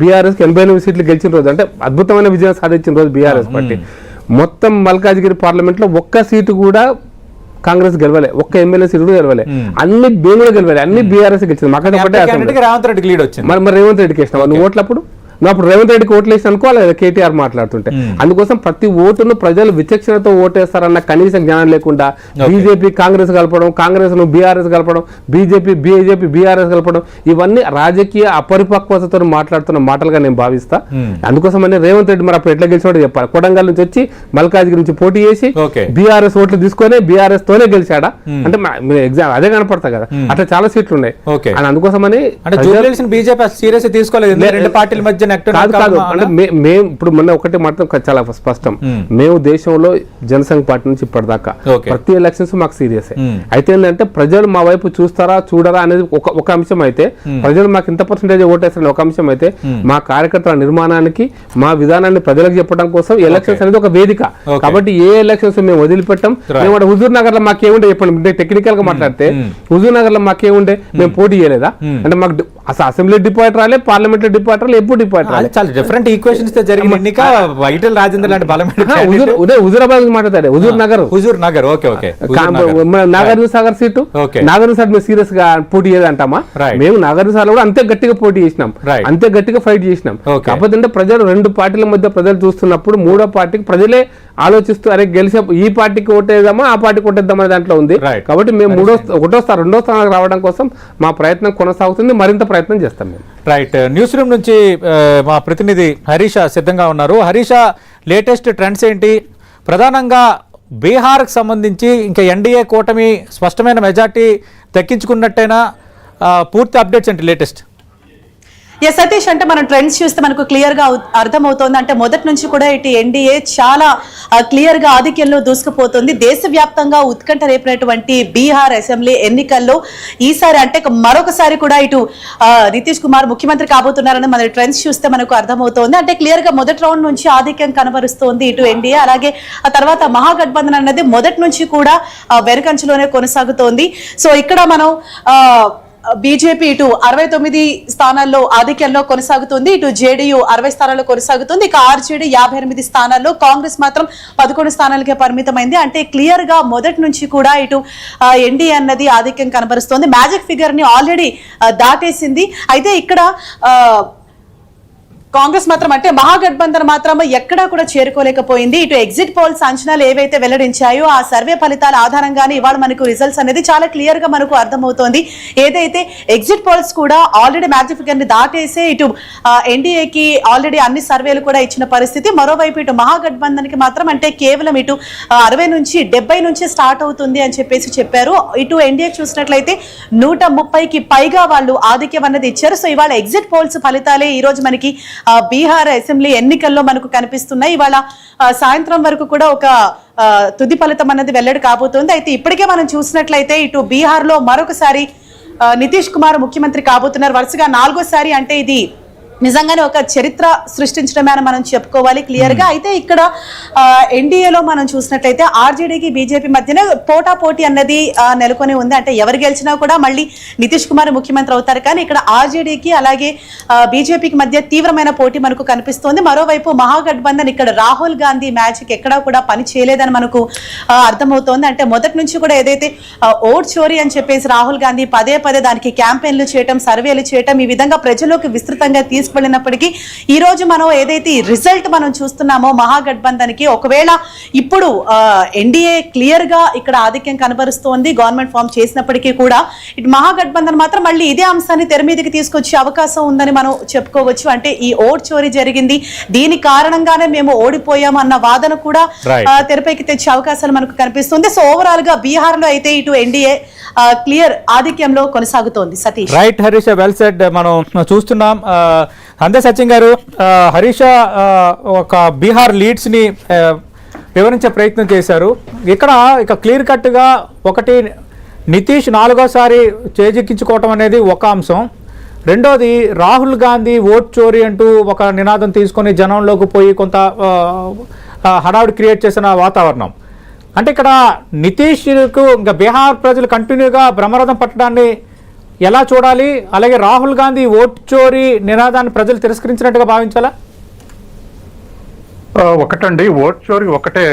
బీఆర్ఎస్కి ఎనభై ఎనిమిది సీట్లు గెలిచిన రోజు అంటే అద్భుతమైన విజయం సాధించిన రోజు బీఆర్ఎస్ పార్టీ. మొత్తం మల్కాజ్గిరి పార్లమెంట్లో ఒక్క సీటు కూడా కాంగ్రెస్ గెలవలే ఒక్క ఎమ్మెల్యే సీటు కూడా గెలవలే. అన్ని బీఆర్ గెలవలే అన్ని బీఆర్ఎస్ గెలిచింది. మాకైతే ఒకటే అసెంబ్లీ. క్యాండిడేట్కి రేవంత్ రెడ్డికి లీడ్ వచ్చింది. మరి మరి రేవంత్ రెడ్డికి వేసినావా నువ్వు ఓట్లప్పుడు? అప్పుడు రేవంత్ రెడ్డికి ఓట్లు వేసి అనుకోవాలి కదా కేటీఆర్ మాట్లాడుతుంటే. అందుకోసం ప్రతి ఓటును ప్రజలు విచక్షణతో ఓటేస్తారన్న కనీస జ్ఞానం లేకుండా బీజేపీ కాంగ్రెస్ కలపడం కాంగ్రెస్ను బీఆర్ఎస్ కలపడం బీజేపీ బీజేపీ బీఆర్ఎస్ కలపడం ఇవన్నీ రాజకీయ అపరిపక్వతతో మాట్లాడుతున్న మాటలుగా నేను భావిస్తా. అందుకోసమని రేవంత్ రెడ్డి మరి అప్పుడు ఎట్లా గెలిచాడో చెప్పాలి. కొడంగల్ నుంచి వచ్చి మల్కాజ్గిరి నుంచి పోటీ చేసి. బీఆర్ఎస్ ఓట్లు తీసుకొని బీఆర్ఎస్ తోనే గెలిచాడా? అంటే ఎగ్జామ్ అదే కనపడతా కదా. అట్లా చాలా సీట్లు ఉన్నాయి. ఓకే. అని అందుకోసమని అంటే జూబ్లీస్ బీజేపీ సీరియస్ తీసుకోలేదు. రెండు పార్టీల మధ్య కాదు కాదు అంటే మే- మేము ఇప్పుడు మొన్న ఒకటి మాత్రం చాలా స్పష్టం. మేము. దేశంలో జనసంఘ పార్టీ నుంచి ఇప్పటిదాకా. ప్రతి ఎలక్షన్స్ మాకు సీరియస్. అయితే ఏంటంటే ప్రజలు మా వైపు చూస్తారా చూడరా అనేది ఒక ఒక అంశం అయితే ప్రజలు మాకు ఇంత పర్సెంటేజ్ ఓటేస్తారని ఒక అంశం అయితే మా కార్యకర్తల నిర్మాణానికి మా విధానాన్ని ప్రజలకు చెప్పడం కోసం ఎలక్షన్స్ అనేది ఒక వేదిక. కాబట్టి ఏ ఎలక్షన్స్ మేము వదిలిపెట్టాం. మేము హుజూర్ నగర్లో మాకేముండే చెప్పండి. టెక్నికల్గా మాట్లాడితే హుజూర్ నగర్లో మాకేముండే? మేము పోటీ చేయలేదా? అంటే మాకు అసలు అసెంబ్లీ డిపాజిట్ రాలే పార్లమెంట్ డిపాజిట్ రాలే ఎప్పుడు డిపాజిట్ రాలే చాలా డిఫరెంట్ ఈక్వేషన్స్తో జరిగిన ఎన్నిక వైటల్ రాజేంద్ర లాంటి ఉదయ్ హుజూరాబాద్ నుంచి మాట్లాడారు Huzurnagar. Huzurnagar okay okay Nagarjuna Sagar seat. Nagarjuna Sagar మేము సీరియస్గా పోటీ Right. మేము నాగార్జున సాగర్ కూడా అంతే గట్టిగా పోటీ చేసినాం. అంతే గట్టిగా ఫైట్ చేసినాం. కాకపోతే ప్రజలు రెండు పార్టీల మధ్య ప్రజలు చూస్తున్నప్పుడు మూడో పార్టీకి ప్రజలే ఆలోచిస్తూ అరే గెలిచే ఈ పార్టీకి ఓటేద్దామా ఆ పార్టీకి ఓటేద్దామా అనే దాంట్లో ఉంది. కాబట్టి మేము మూడో ఒకటో స్థానం రెండో స్థానానికి రావడం కోసం మా ప్రయత్నం కొనసాగుతుంది. మరింత ప్రయత్నం చేస్తాం మేము. రైట్ న్యూస్ రూమ్ నుంచి ఆ, మా ప్రతినిధి హరీష సిద్ధంగా ఉన్నారు. హరీష లేటెస్ట్ ట్రెండ్స్ ఏంటి? ప్రధానంగా బీహార్కి సంబంధించి ఇంకా ఎన్డీఏ కూటమి స్పష్టమైన మెజార్టీ దక్కించుకున్నట్టేనా పూర్తి అప్డేట్స్ ఏంటి లేటెస్ట్? ఎస్ సతీష్ అంటే మనం ట్రెండ్స్ చూస్తే మనకు క్లియర్గా అవు- అర్థమవుతోంది. అంటే మొదటి నుంచి కూడా ఇటు ఎన్డీఏ చాలా క్లియర్గా ఆధిక్యంలో దూసుకుపోతుంది. దేశవ్యాప్తంగా ఉత్కంఠ రేపినటువంటి బీహార్ అసెంబ్లీ ఎన్నికల్లో ఈసారి అంటే మరొకసారి కూడా ఇటు నితీష్ కుమార్ ముఖ్యమంత్రి కాబోతున్నారని మన ట్రెండ్స్ చూస్తే మనకు అర్థమవుతోంది. అంటే క్లియర్గా మొదటి రౌండ్ నుంచి ఆధిక్యం కనబరుస్తోంది ఇటు ఎన్డీఏ అలాగే ఆ తర్వాత మహాగఠబంధన్ అన్నది మొదటి నుంచి కూడా వెనుకంచులోనే కొనసాగుతోంది. సో ఇక్కడ మనం ఆ, బీజేపీ ఇటు అరవై తొమ్మిది స్థానాల్లో ఆధిక్యంలో కొనసాగుతుంది. ఇటు జేడీయూ అరవై స్థానాల్లో కొనసాగుతుంది. ఇక ఆర్జేడీ యాభై ఎనిమిది స్థానాల్లో కాంగ్రెస్ మాత్రం పదకొండు స్థానాలకే పరిమితమైంది. అంటే క్లియర్గా మొదటి నుంచి కూడా ఇటు ఎన్డీఏ అన్నది ఆధిక్యం కనబరుస్తోంది. మ్యాజిక్ ఫిగర్ని ఆల్రెడీ దాటేసింది. అయితే ఇక్కడ ఆ, కాంగ్రెస్ మాత్రం అంటే మహాగఠబంధన్ మాత్రం ఎక్కడా కూడా చేరుకోలేకపోయింది. ఇటు ఎగ్జిట్ పోల్స్ అంచనాలు ఏవైతే వెల్లడించాయో ఆ సర్వే ఫలితాల ఆధారంగానే ఇవాళ మనకు రిజల్ట్స్ అనేది చాలా క్లియర్గా మనకు అర్థమవుతోంది. ఏదైతే ఎగ్జిట్ పోల్స్ కూడా ఆల్రెడీ మ్యాజిక్ ఫిగర్ని దాటేసే ఇటు ఎన్డీఏకి ఆల్రెడీ అన్ని సర్వేలు కూడా ఇచ్చిన పరిస్థితి. మరోవైపు ఇటు మహాగఠబంధన్కి మాత్రం అంటే కేవలం ఇటు అరవై నుంచి డెబ్బై నుంచి స్టార్ట్ అవుతుంది అని చెప్పేసి చెప్పారు. ఇటు ఎన్డీఏ చూసినట్లయితే నూట ముప్పైకి పైగా వాళ్ళు ఆధిక్యం అన్నది ఇచ్చారు. సో ఇవాళ ఎగ్జిట్ పోల్స్ ఫలితాలే ఈ రోజు మనకి బీహార్ అసెంబ్లీ ఎన్నికల్లో మనకు కనిపిస్తున్నాయి. ఇవాళ సాయంత్రం వరకు కూడా ఒక తుది ఫలితం అన్నది వెల్లడి కాబోతుంది. అయితే ఇప్పటికే మనం చూసినట్లయితే ఇటు బీహార్లో మరొకసారి నితీష్ కుమార్ ముఖ్యమంత్రి కాబోతున్నారు. వరుసగా నాలుగోసారి అంటే ఇది నిజంగానే ఒక చరిత్ర సృష్టించడమే అని మనం చెప్పుకోవాలి క్లియర్గా అయితే ఇక్కడ ఎన్డీఏలో మనం చూసినట్లయితే ఆర్జేడీకి బీజేపీ మధ్యనే పోటా పోటీ అన్నది నెలకొని ఉంది. అంటే ఎవరు గెలిచినా కూడా మళ్ళీ నితీష్ కుమార్ ముఖ్యమంత్రి అవుతారు. కానీ ఇక్కడ ఆర్జేడీకి అలాగే బీజేపీకి మధ్య తీవ్రమైన పోటీ మనకు కనిపిస్తోంది. మరోవైపు మహాగఠబంధన్ ఇక్కడ రాహుల్ గాంధీ మ్యాజిక్ ఎక్కడా కూడా పని చేయలేదని మనకు అర్థమవుతోంది. అంటే మొదటి నుంచి కూడా ఏదైతే ఓట్ చోరీ అని చెప్పేసి రాహుల్ గాంధీ పదే పదే దానికి క్యాంపెయిన్లు చేయటం సర్వేలు చేయటం ఈ విధంగా ప్రజల్లోకి విస్తృతంగా తీసుకువెళ్ళినప్పటికీ ఈ రోజు మనం ఏదైతే రిజల్ట్ మనం చూస్తున్నామో మహాగఠబంధన్కి ఒకవేళ ఇప్పుడు ఎన్డీఏ క్లియర్గా ఇక్కడ ఆధిక్యం కనబరుస్తోంది గవర్నమెంట్ ఫామ్ చేసినప్పటికీ కూడా ఇటు మహాగఠబంధన్ మాత్రం మళ్ళీ ఇదే అంశాన్ని తెర మీదకి తీసుకొచ్చే అవకాశం ఉందని మనం చెప్పుకోవచ్చు. అంటే ఈ ఓట్ చోరీ జరిగింది దీని కారణంగానే మేము ఓడిపోయాం అన్న వాదన కూడా తెరపైకి తెచ్చే అవకాశాలు మనకు కనిపిస్తుంది. సో ఓవరాల్గా బీహార్లో అయితే ఇటు ఎన్డీఏ క్లియర్ ఆధిక్యంలో కొనసాగుతోంది. Satish. Right Harish well said మనం చూస్తున్నాం అంతే అందే సచిన్ గారు హరీష ఒక బీహార్ లీడ్స్ని వివరించే ప్రయత్నం చేశారు. ఇక్కడ ఇక క్లియర్ కట్గా ఒకటి నితీష్ నాలుగోసారి చేజిక్కించుకోవటం అనేది ఒక అంశం. రెండోది రాహుల్ గాంధీ ఓట్ చోరీ అంటూ ఒక నినాదం తీసుకొని జనంలోకి పోయి కొంత హడావుడి క్రియేట్ చేసిన వాతావరణం. అంటే ఇక్కడ నితీష్కు ఇంకా బీహార్ ప్రజలు కంటిన్యూగా బ్రహ్మరథం పట్టడాన్ని ఎలా చూడాలి? అలాగే రాహుల్ గాంధీ ఓట్ చోరీ నినాదాన్ని ప్రజలు తిరస్కరించినట్టుగా భావించాలా? ఒకటండి ఓట్ చోరీ ఒకటే.